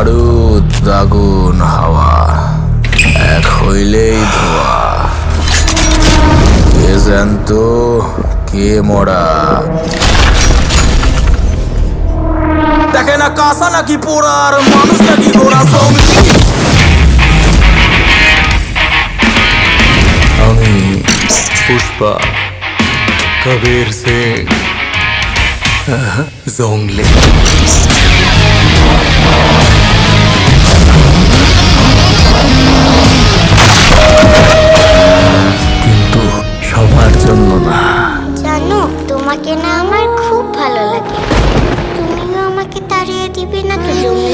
বারুদ আগুন হাওয়া, এক হইলেই ধোয়া। কে জ্যান্ত, কে মরা? দেখে না কাঁসা নাকি পোড়ার মানুষ নাকি গোড়া জঙ্গলি আমি পুষ্পা, কবির সিং জংলি বাবা জানো তোমাকে না আমার খুব ভালো লাগে। তুমিও আমাকে তাড়িয়ে দিবে না তো জমি